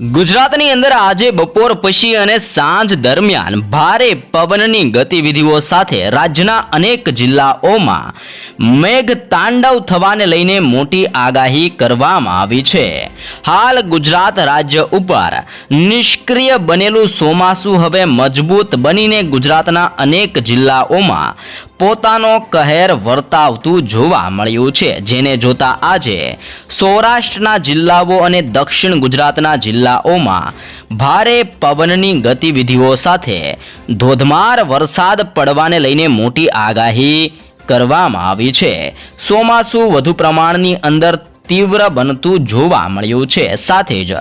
ગુજરાતની અંદર આજે બપોર પછી અને સાંજ દરમિયાન ભારે પવનની ગતિવિધિઓ સાથે રાજ્યના અનેક જિલ્લાઓમાં મેઘ તાંડવ થવાને લઈને મોટી આગાહી કરવામાં આવી છે. હાલ ગુજરાત રાજ્ય ઉપર નિષ્ક્રિય બનેલું ચોમાસું હવે મજબૂત બનીને ગુજરાતના અનેક જિલ્લાઓમાં પોતાનો કહેર વર્તાવતું જોવા મળ્યું છે. જેને જોતા આજે સૌરાષ્ટ્રના જિલ્લાઓ અને દક્ષિણ ગુજરાતના જિલ્લાઓમાં ભારે પવનની ગતિવિધિઓ સાથે ધોધમાર વરસાદ પડવાને લઈને મોટી આગાહી કરવામાં આવી છે. ચોમાસું વધુ પ્રમાણની અંદર તીવ્ર બનતું જોવા મળ્યું છે. સાથે જ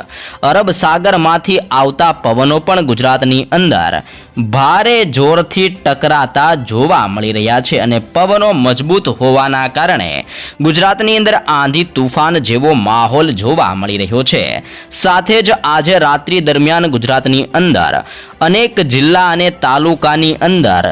અરબ સાગરમાંથી આવતા પવનો પણ ગુજરાતની અંદર ભારે જોરથી ટકરાતા જોવા મળી રહ્યા છે અને પવનો મજબૂત હોવાના કારણે ગુજરાતની અંદર આંધી તુફાન જેવો માહોલ જોવા મળી રહ્યો છે. સાથે જ આજે રાત્રિ દરમિયાન ગુજરાતની અંદર અનેક જિલ્લા અને તાલુકાની અંદર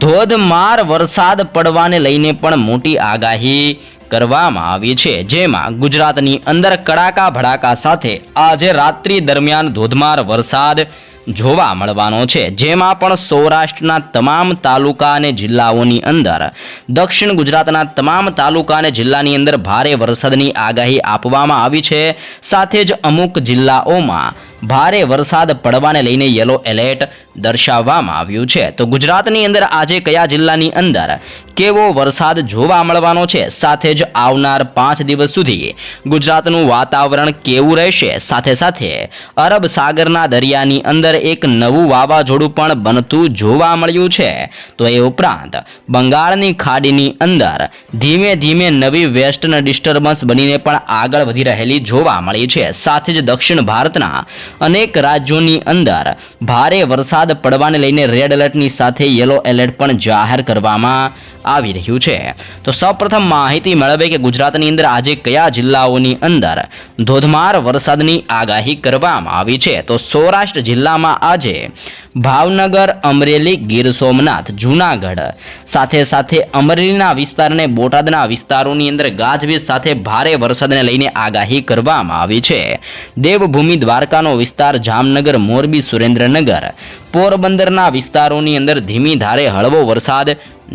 ધોધમાર વરસાદ પડવાને લઈને પણ મોટી આગાહી કરવામાં આવી છે, જેમાં ગુજરાતની અંદર કડાકા ભડાકા સાથે આજે રાત્રિ દરમિયાન ધોધમાર વરસાદ જોવા મળવાનો છે, જેમાં પણ સૌરાષ્ટ્રના તમામ તાલુકા અને જિલ્લાઓની અંદર, દક્ષિણ ગુજરાતના તમામ તાલુકા અને જિલ્લાની અંદર ભારે વરસાદની આગાહી આપવામાં આવી છે, સાથે જ અમુક જિલ્લાઓમાં ભારે વરસાદ પડવાને લઈને યલો એલર્ટ દર્શાવવામાં આવ્યું છે. તો ગુજરાતની અંદર આજે કયા જિલ્લાની અંદર કેવો વરસાદ જોવા મળવાનો છે? સાથે જ આવનાર પાંચ દિવસ સુધી ગુજરાતનું વાતાવરણ કેવું રહેશે? સાથે સાથે અરબ સાગરના દરિયાની અંદર એક નવું વાવાઝોડું પણ બનતું જોવા મળ્યું છે. તો એ ઉપરાંત બંગાળની ખાડીની અંદર ધીમે ધીમે નવી વેસ્ટર્ન ડિસ્ટર્બન્સ બનીને પણ આગળ વધી રહેલી જોવા મળી છે. સાથે જ દક્ષિણ ભારતના અનેક રાજ્યોની અંદર ભારે વરસાદ પડવાને લઈને રેડ એલર્ટની સાથે યલો એલર્ટ પણ જાહેર કરવામાં આવી રહ્યું છે. તો સૌપ્રથમ માહિતી મેળવે કે ગુજરાતની અંદર આજે કયા જિલ્લાઓની અંદર ધોધમાર વરસાદની આગાહી કરવામાં આવી છે. તો સૌરાષ્ટ્ર જિલ્લામાં આજે ભાવનગર, અમરેલી, ગીર સોમનાથ, જૂનાગઢ સાથે સાથે અમરેલીના વિસ્તારને બોટાદના વિસ્તારોની અંદર ગાજવીજ સાથે ભારે વરસાદને લઈને આગાહી કરવામાં આવી છે. દેવભૂમિ દ્વારકાનો વિસ્તાર જામનગર, મોરબી, સુરેન્દ્રનગર પોરબંદરના વિસ્તારોની અંદર ધીમી ધારે હળવો વરસાદ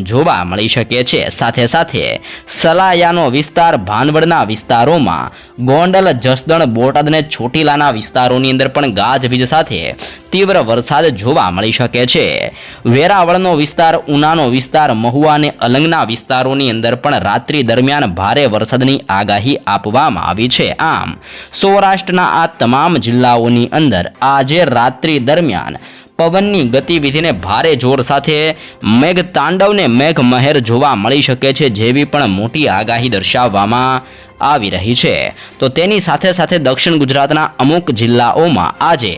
જોવા મળી શકે છે. સાથે સાથે સલાયાનો વિસ્તાર ભાનવડના વિસ્તારોમાં ગોંડલ, જસદણ, બોટાદ અને ચોટીલાના વિસ્તારોની અંદર પણ ગાજવીજ સાથે તીવ્ર વરસાદ જોવા મળી શકે છે. વેરાવળનો વિસ્તાર, ઉનાનો વિસ્તાર, મહુવા અને અલંગના વિસ્તારોની અંદર પણ રાત્રિ દરમિયાન ભારે વરસાદની આગાહી આપવામાં આવી છે. આમ, સૌરાષ્ટ્રના આ તમામ જિલ્લાઓની અંદર આજે રાત્રિ દરમિયાન પવનની ગતિવિધિને ભારે જોર સાથે મેઘ તાંડવને મેઘ મહેર જોવા મળી શકે છે જેવી પણ મોટી આગાહી દર્શાવવામાં આવી રહી છે. તો તેની સાથે સાથે દક્ષિણ ગુજરાતના અમુક જિલ્લાઓમાં આજે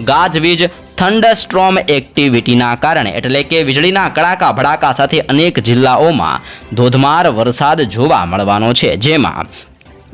ગાજવીજ થંડરસ્ટ્રોમ એક્ટિવિટીના કારણે એટલે કે વીજળીના કડાકા ભડાકા સાથે અનેક જિલ્લાઓમાં ધોધમાર વરસાદ જોવા મળવાનો છે. જેમાં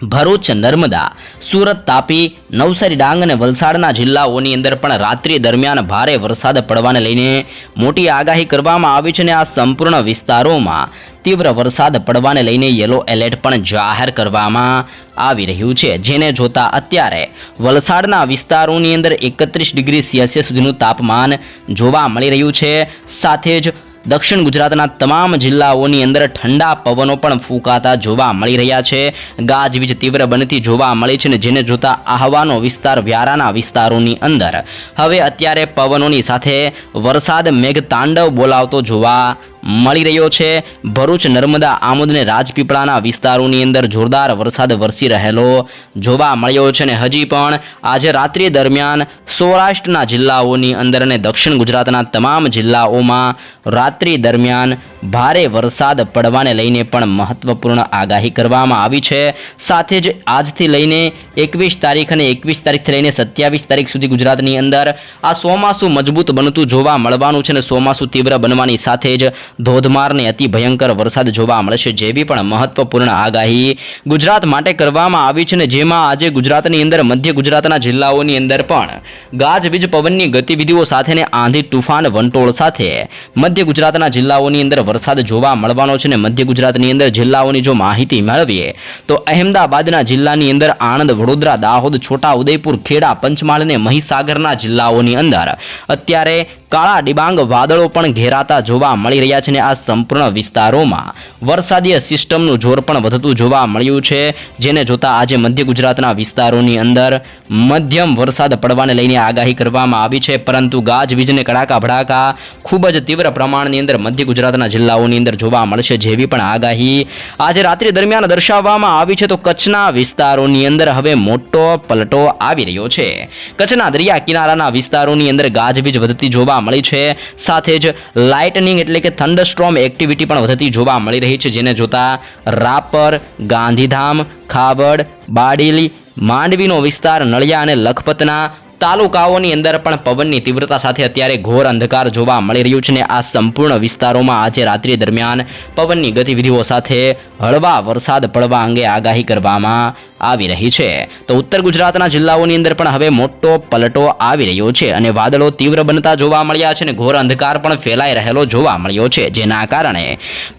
ભરૂચ, નર્મદા, સુરત, તાપી, નવસારી, ડાંગ અને વલસાડના જિલ્લાઓની અંદર પણ રાત્રિ દરમિયાન ભારે વરસાદ પડવાને લઈને મોટી આગાહી કરવામાં આવી છે અને આ સંપૂર્ણ વિસ્તારોમાં તીવ્ર વરસાદ પડવાને લઈને યલો એલર્ટ પણ જાહેર કરવામાં આવી રહ્યું છે. જેને જોતા અત્યારે વલસાડના વિસ્તારોની અંદર એકત્રીસ ડિગ્રી સેલ્સિયસ સુધીનું તાપમાન જોવા મળી રહ્યું છે. સાથે જ દક્ષિણ ગુજરાતના તમામ જિલ્લાઓની અંદર ઠંડા પવનો પણ ફૂંકાતા જોવા મળી રહ્યા છે. ગાજવીજ તીવ્ર બનતી જોવા મળી છે ને જેને જોતા આહવાનો વિસ્તાર વ્યારાના વિસ્તારોની અંદર. હવે અત્યારે પવનોની સાથે વરસાદ મેઘ તાંડવ બોલાવતો જોવા મળી રહ્યો છે. ભરૂચ નર્મદા આમોદ અને રાજપીપળાના વિસ્તારોની અંદર જોરદાર વરસાદ વરસી રહેલો જોવા મળ્યો છે અને હજી પણ આજે રાત્રિ દરમિયાન સૌરાષ્ટ્રના જિલ્લાઓની અંદર અને દક્ષિણ ગુજરાતના તમામ જિલ્લાઓમાં રાત્રિ દરમિયાન ભારે વરસાદ પડવાને લઈને પણ મહત્વપૂર્ણ આગાહી કરવામાં આવી છે. સાથે જ આજથી લઈને એકવીસ તારીખ અને એકવીસ તારીખથી લઈને સત્યાવીસ તારીખ સુધી ગુજરાતની અંદર આ ચોમાસું મજબૂત બનતું જોવા મળવાનું છે અને ચોમાસું તીવ્ર બનવાની સાથે જ ધોધમાર ને અતિ ભયંકર વરસાદ જોવા મળશે જેવી પણ મહત્વપૂર્ણ આગાહી ગુજરાત માટે કરવામાં આવી છે ને જેમાં આજે ગુજરાતની અંદર, મધ્ય ગુજરાતના જિલ્લાઓની અંદર પણ ગાજવીજ પવનની ગતિવિધિઓ સાથેને આંધી, તુફાન, વંટોળ સાથે મધ્ય ગુજરાતના જિલ્લાઓની અંદર વરસાદ જોવા મળવાનો છે ને મધ્ય ગુજરાતની અંદર જિલ્લાઓની જો માહિતી મેળવીએ તો અહેમદાબાદના જિલ્લાની અંદર આણંદ, વડોદરા, દાહોદ છોટા ઉદયપુર ખેડા, પંચમહાલ અને મહીસાગરના જિલ્લાઓની અંદર અત્યારે કાળા ડિબાંગ વાદળો પણ ઘેરાતા જોવા મળી રહ્યા છે ને આ સંપૂર્ણ વિસ્તારોમાં વરસાદીય સિસ્ટમનું જોર પણ વધતું જોવા મળ્યું છે, જેને જોતા આજે મધ્ય ગુજરાતના વિસ્તારોની અંદર મધ્યમ વરસાદ પડવાને લઈને આગાહી કરવામાં આવી છે. પરંતુ ગાજવીજને કડાકા ભડાકા ખૂબ જ તીવ્ર પ્રમાણની અંદર મધ્ય ગુજરાતના જિલ્લાઓની અંદર જોવા મળશે જેવી પણ આગાહી આજે રાત્રિ દરમિયાન દર્શાવવામાં આવી છે. તો કચ્છના વિસ્તારોની અંદર હવે મોટો પલટો આવી રહ્યો છે. કચ્છના દરિયા કિનારાના વિસ્તારોની અંદર ગાજવીજ વધતી જોવા મળી છે. સાથે જ લાઇટનિંગ એટલે કે થંડરસ્ટ્રોમ એક્ટિવિટી પણ વધતી જોવા મળી રહી છે, જેને જોતા રાપર, ગાંધીધામ ખાબડ બાડીલી, માંડવીનો વિસ્તાર, નળિયા અને લખપતના તાલુકાઓની અંદર પણ પવનની તીવ્રતા સાથે અત્યારે ઘોર અંધકાર જોવા મળી રહ્યું છે ને આ સંપૂર્ણ વિસ્તારોમાં આજે રાત્રિ દરમિયાન પવનની ગતિવિધિઓ સાથે હળવા વરસાદ પડવા અંગે આગાહી કરવામાં આવી રહી છે. તો ઉત્તર ગુજરાતના જિલ્લાઓની અંદર પણ હવે મોટો પલટો આવી રહ્યો છે અને વાદળો તીવ્ર બનતા જોવા મળ્યા છે અને ઘોર અંધકાર પણ ફેલાઈ રહેલો જોવા મળ્યો છે. જેના કારણે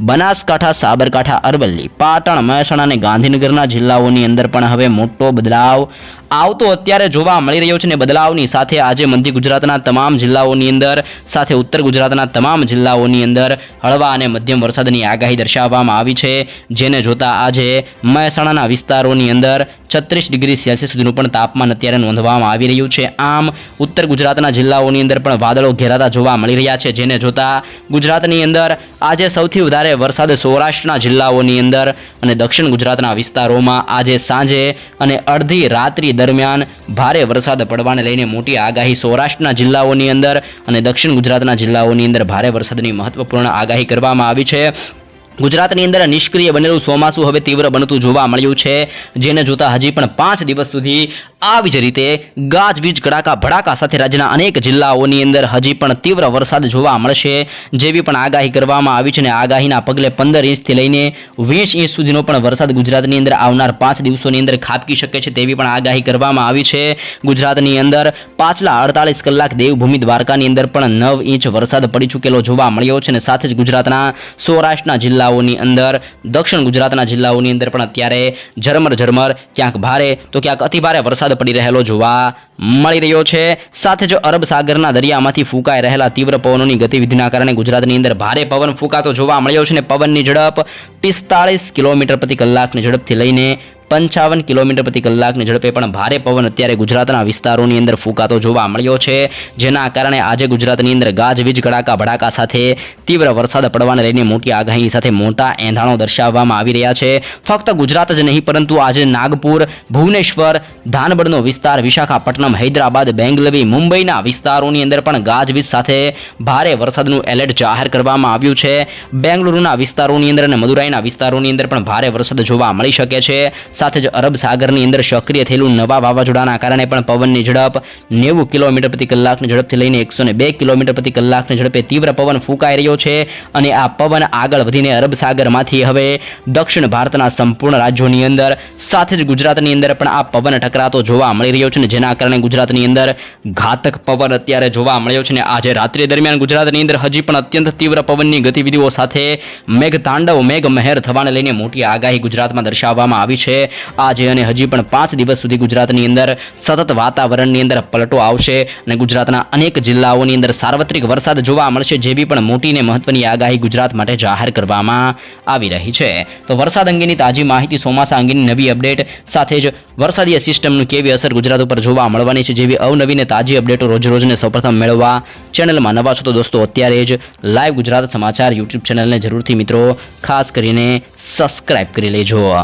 બનાસકાંઠા, સાબરકાંઠા, અરવલ્લી, પાટણ, મહેસાણા અને ગાંધીનગરના જિલ્લાઓની અંદર પણ હવે મોટો બદલાવ આવતો અત્યારે જોવા મળી રહ્યો છે ને બદલાવની સાથે આજે મધ્ય ગુજરાતના તમામ જિલ્લાઓની અંદર, સાથે ઉત્તર ગુજરાતના તમામ જિલ્લાઓની અંદર હળવા અને મધ્યમ વરસાદની આગાહી દર્શાવવામાં આવી છે, જેને જોતા આજે મહેસાણાના વિસ્તારોની અંદર છત્રીસ ડિગ્રી સેલ્સિયસ સુધીનું પણ તાપમાન અત્યારે નોંધવામાં આવી રહ્યું છે. આમ, ઉત્તર ગુજરાતના જિલ્લાઓની અંદર પણ વાદળો ઘેરાતા જોવા મળી રહ્યા છે, જેને જોતા ગુજરાતની અંદર આજે સૌથી વધારે વરસાદ સૌરાષ્ટ્રના જિલ્લાઓની અંદર અને દક્ષિણ ગુજરાતના વિસ્તારોમાં આજે સાંજે અને અડધી રાત્રિ દરમિયાન ભારે વરસાદ પડવાને લઈને મોટી આગાહી સૌરાષ્ટ્રના જિલ્લાઓની અંદર અને દક્ષિણ ગુજરાતના જિલ્લાઓની અંદર ભારે વરસાદની મહત્વપૂર્ણ આગાહી કરવામાં આવી છે. ગુજરાતની અંદર નિષ્ક્રિય બનેલું ચોમાસું હવે તીવ્ર બનતું જોવા મળ્યું છે. જેને જોતા હજી પણ પાંચ દિવસ સુધી આવી જ રીતે ગાજવીજ, કડાકા, ભડાકા સાથે રાજ્યના અનેક જિલ્લાઓની અંદર હજી પણ તીવ્ર વરસાદ જોવા મળશે. જેવી પણ આગાહી કરવામાં આવી છે અને આગાહીના પગલે પંદર ઇંચથી લઈને વીસ ઇંચ સુધીનો પણ વરસાદ ગુજરાતની અંદર આવનાર પાંચ દિવસોની અંદર ખાબકી શકે છે તેવી પણ આગાહી કરવામાં આવી છે. ગુજરાતની અંદર પાછલા અડતાલીસ કલાક દેવભૂમિ દ્વારકાની અંદર પણ નવ ઇંચ વરસાદ પડી ચૂકેલો જોવા મળ્યો છે અને સાથે જ ગુજરાતના સૌરાષ્ટ્રના જિલ્લાઓની અંદર, દક્ષિણ ગુજરાતના જિલ્લાઓની અંદર પણ અત્યારે ઝરમર ઝરમર, ક્યાંક ભારે તો ક્યાંક અતિભારે વરસાદ પડી રહેલો જોવા મળી રહ્યો છે. સાથે જ અરબ સાગરના દરિયામાંથી ફૂંકાઈ રહેલા તીવ્ર પવનોની ગતિવિધિના કારણે ગુજરાતની અંદર ભારે પવન ફૂંકાતો જોવા મળ્યો છે અને પવનની ઝડપ પિસ્તાળીસ કિલોમીટર પ્રતિ કલાકની ઝડપથી લઈને પંચાવન કિલોમીટર પ્રતિ કલાકની ઝડપે પણ ભારે પવન અત્યારે ગુજરાતના વિસ્તારોની અંદર ફૂંકાતો જોવા મળ્યો છે. જેના કારણે આજે ગુજરાતની અંદર ગાજવીજ કડાકા, ભડાકા સાથે તીવ્ર વરસાદ પડવાને લઈને મોટી આગાહી સાથે મોટા એંધાણો દર્શાવવામાં આવી રહ્યા છે. ફક્ત ગુજરાત જ નહીં, પરંતુ આજે નાગપુર, ભુવનેશ્વર ધાનબડનો વિસ્તાર, વિશાખાપટ્ટનમ, હૈદરાબાદ, બેંગલવી, મુંબઈના વિસ્તારોની અંદર પણ ગાજવીજ સાથે ભારે વરસાદનું એલર્ટ જાહેર કરવામાં આવ્યું છે. બેંગલુરુના વિસ્તારોની અંદર અને મદુરાઈના વિસ્તારોની અંદર પણ ભારે વરસાદ જોવા મળી શકે છે. સાથે જ અરબ સાગરની અંદર સક્રિય થયેલું નવા વાવાઝોડાના કારણે પણ પવનની ઝડપ નેવું કિલોમીટર પ્રતિ કલાકની ઝડપથી લઈને એકસો બે કિલોમીટર પ્રતિ કલાકની ઝડપે તીવ્ર પવન ફૂંકાઈ રહ્યો છે અને આ પવન આગળ વધીને અરબ સાગરમાંથી હવે દક્ષિણ ભારતના સંપૂર્ણ રાજ્યોની અંદર, સાથે જ ગુજરાતની અંદર પણ આ પવન ટકરાતો જોવા મળી રહ્યો છે ને જેના કારણે ગુજરાતની અંદર ઘાતક પવન અત્યારે જોવા મળ્યો છે ને આજે રાત્રિ દરમિયાન ગુજરાતની અંદર હજી પણ અત્યંત તીવ્ર પવનની ગતિવિધિઓ સાથે મેઘતાંડવ મેઘ મહેર થવાને લઈને મોટી આગાહી ગુજરાતમાં દર્શાવવામાં આવી છે. આજે અને હજી પણ પાંચ દિવસ સુધી ગુજરાતની અંદર સતત વાતાવરણની અંદર પલટો આવશે અને ગુજરાતના અનેક જિલ્લાઓની અંદર સાર્વત્રિક વરસાદ જોવા મળશે જેવી પણ મોટી ને મહત્વની આગાહી ગુજરાત માટે જાહેર કરવામાં આવી રહી છે. તો વરસાદ અંગેની તાજી માહિતી ચોમાસા અંગેની નવી અપડેટ સાથે જ વરસાદીય સિસ્ટમની કેવી અસર ગુજરાત ઉપર જોવા મળવાની છે જેવી અવનવી ને તાજી અપડેટો રોજ રોજને સૌપ્રથમ મેળવવા ચેનલમાં નવા છો તો દોસ્તો અત્યારે જ લાઈવ ગુજરાત સમાચાર યુટ્યુબ ચેનલને જરૂરથી મિત્રો ખાસ કરીને સબસ્ક્રાઇબ કરી લેજો.